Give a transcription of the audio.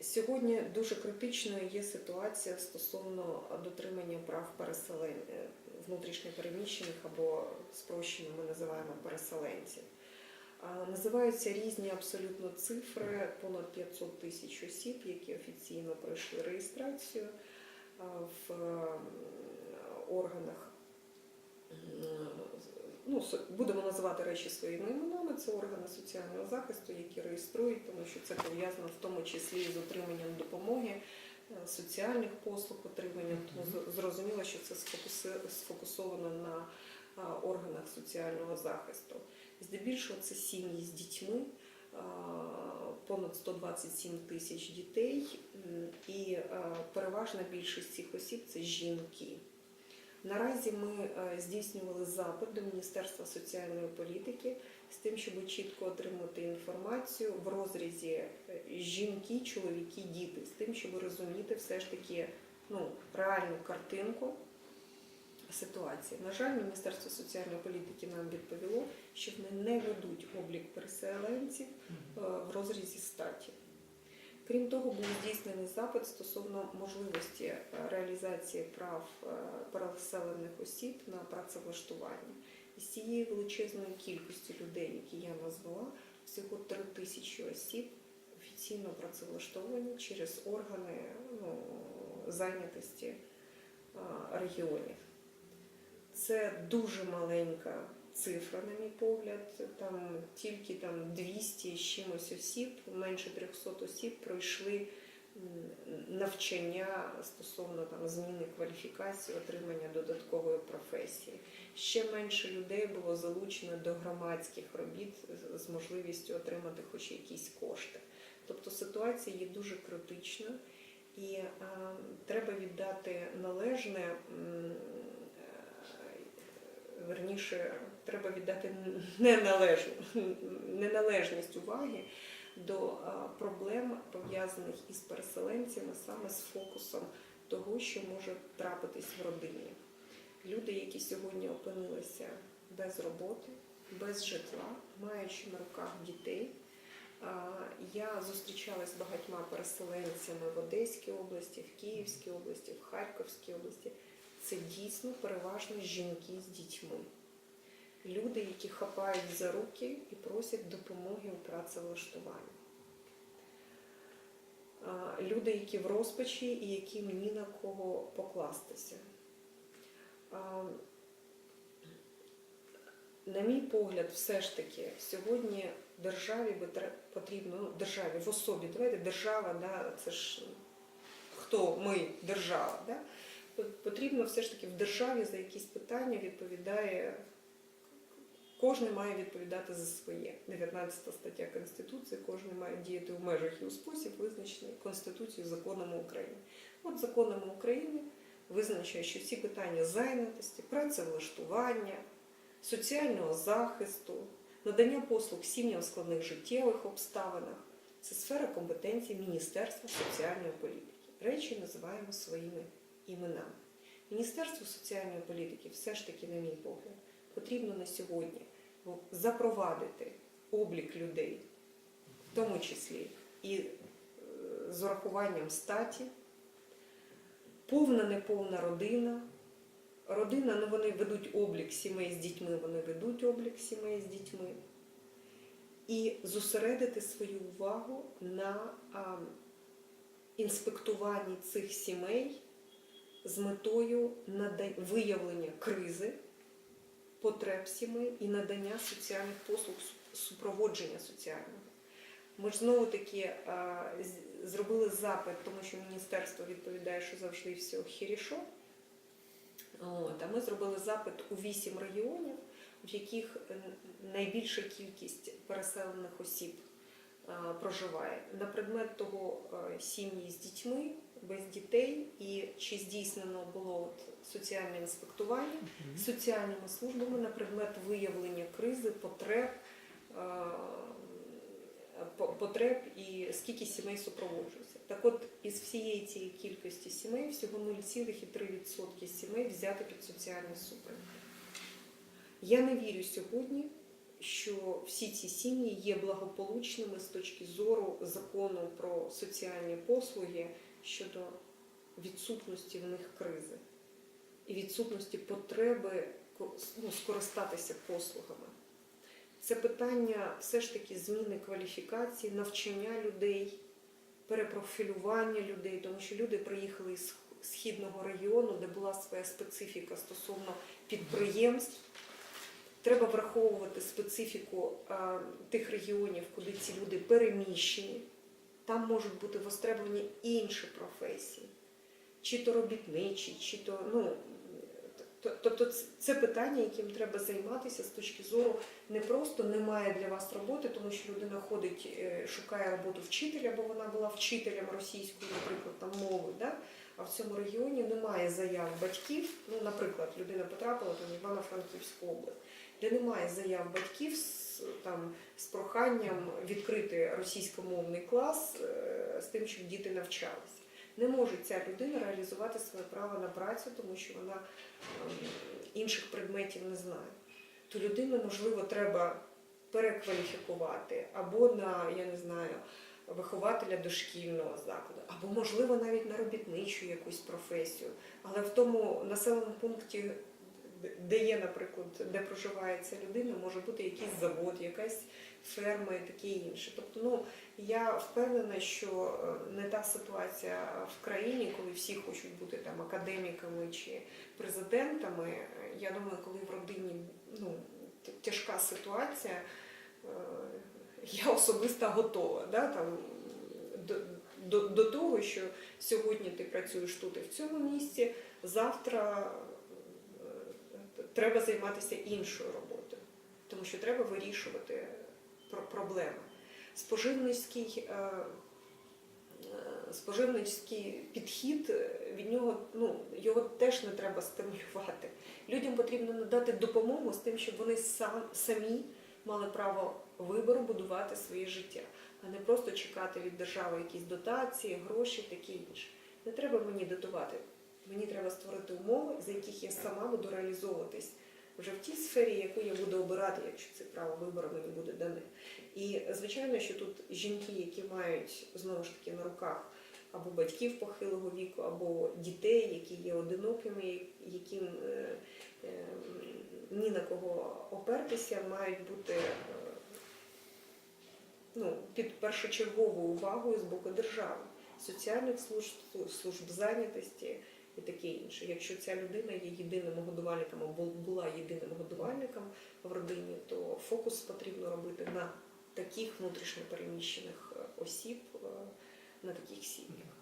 Сьогодні дуже критичною є ситуація стосовно дотримання прав переселен... е, внутрішньопереміщених або спрощено ми називаємо переселенців. Називаються різні абсолютно цифри, понад 500 тисяч осіб, які офіційно пройшли реєстрацію в органах. Ну, будемо називати речі своїми іменами. Це органи соціального захисту, які реєструють, тому що це пов'язано в тому числі з отриманням допомоги, е, соціальних послуг, отриманням. Тому зрозуміло, що це сфокусовано на органах соціального захисту. Здебільшого це сім'ї з дітьми, понад 127 тисяч дітей, і переважна більшість цих осіб це жінки. Наразі ми е, здійснювали запит до Міністерства соціальної політики з тим, щоб чітко отримати інформацію в розрізі е, жінки, чоловіки, діти, з тим, щоб розуміти все ж таки ну, реальну картинку ситуації. На жаль, Міністерство соціальної політики нам відповіло, що вони не ведуть облік переселенців е, в розрізі статі. Крім того, був здійснений запит стосовно можливості е, реалізації прав е, переселених осіб на працевлаштування. Із цієї величезної кількості людей, які я назвала, всього 3 тисячі осіб офіційно працевлаштовані через органи ну, зайнятості е, регіонів. Це дуже маленька цифра, на мій погляд. Там тільки там 200 з чимось осіб, менше 300 осіб пройшли навчання стосовно там зміни кваліфікації, отримання додаткової професії. Ще менше людей було залучено до громадських робіт з- можливістю отримати хоч якісь кошти. Тобто ситуація є дуже критична. І е, треба віддати належне, верніше, треба віддати неналежну, неналежність уваги до е, проблем, пов'язаних із переселенцями, саме з фокусом того, що може трапитись в родині. Люди, які сьогодні опинилися без роботи, без житла, маючи на руках дітей. Я зустрічалася з багатьма переселенцями в Одеській області, в Київській області, в Харківській області. Це дійсно переважно жінки з дітьми. Люди, які хапають за руки і просять допомоги у працевлаштуванні. Люди, які в розпачі і яким ні на кого покластися. На мій погляд, все ж таки, сьогодні державі потрібно, ну, державі в особі, давайте держава, да, це ж хто ми, держава, да? П- потрібно все ж таки в державі за якісь питання відповідає, кожен має відповідати за своє. 19 стаття Конституції, кожен має діяти в межах і у спосіб, визначений Конституцією законами України. От законами України визначає, що всі питання зайнятості, працевлаштування, соціального захисту, надання послуг сім'ям в складних життєвих обставинах це сфера компетенції Міністерства соціальної політики. Речі називаємо своїми іменами. Міністерство соціальної політики все ж таки, на мій погляд, потрібно на сьогодні запровадити облік людей, в тому числі і е, з урахуванням статі, повна неповна родина. Родина, ну вони ведуть облік сімей з дітьми, вони ведуть облік сімей з дітьми. І зосередити свою увагу на а, інспектуванні цих сімей з метою виявлення кризи, потреб сімей і надання соціальних послуг, супроводження соціального. Ми ж знову таки зробили запит, тому що міністерство відповідає, що завжди все хірішо. От, а ми зробили запит у вісім регіонів, в яких е, найбільша кількість переселених осіб е, проживає. На предмет того е, сім'ї з дітьми, без дітей, і чи здійснено було от соціальне інспектування соціальними службами на предмет виявлення кризи, потреб, потреб і скільки сімей супроводжується. Так от із всієї цієї кількості сімей всього 0,3% сімей взяти під соціальний супровід. Я не вірю сьогодні, що всі ці сім'ї є благополучними з точки зору закону про соціальні послуги щодо відсутності в них кризи і відсутності потреби ну, скористатися послугами. Це питання все ж таки зміни кваліфікації, навчання людей, перепрофілювання людей, тому що люди приїхали із східного регіону, де була своя специфіка стосовно підприємств. Треба враховувати специфіку е, тих регіонів, куди ці люди переміщені. Там можуть бути востребовані інші професії, чи то робітничі, чи то ну. Тобто це питання, яким треба займатися з точки зору не просто немає для вас роботи, тому що людина ходить, е, шукає роботу вчителя, бо вона була вчителем російської, наприклад, там мови. Да? А в цьому регіоні немає заяв батьків. Ну, наприклад, людина потрапила там Івано-Франківську область, де немає заяв батьків з, там, з проханням відкрити російськомовний клас е, з тим, щоб діти навчалися. Не може ця людина реалізувати своє право на працю, тому що вона ем, інших предметів не знає. То людину, можливо, треба перекваліфікувати або на, я не знаю, вихователя дошкільного закладу, або, можливо, навіть на робітничу якусь професію. Але в тому населеному пункті, де- є, наприклад, де проживає ця людина, може бути якийсь завод, якась ферма і таке інше. Тобто, ну я впевнена, що е, не та ситуація в країні, коли всі хочуть бути там академіками чи президентами. Я думаю, коли в родині ну, тяжка ситуація, е, я особисто готова да, там, до, до, до того, що сьогодні ти працюєш тут і в цьому місці, завтра е, треба займатися іншою роботою, тому що треба вирішувати проблеми. Споживницький, е, е, споживницький підхід від нього ну, його теж не треба стимулювати. Людям потрібно надати допомогу з тим, щоб вони сам, самі мали право вибору будувати своє життя, а не просто чекати від держави якісь дотації, гроші, таке інше. Не треба мені дотувати. Мені треба створити умови, за яких я сама буду реалізовуватись вже в тій сфері, яку я буду обирати, якщо це право вибору мені буде дане. І звичайно, що тут жінки, які мають знову ж таки на руках або батьків похилого віку, або дітей, які є одинокими, яким е, е, ні на кого опертися, мають бути е, ну, під першочергову увагу з боку держави, соціальних служб, служб зайнятості і таке інше. Якщо ця людина є єдиним годувальником або була єдиним годувальником в родині, то фокус потрібно робити на таких внутрішньопереміщених е, осіб, е, на таких сім'ях.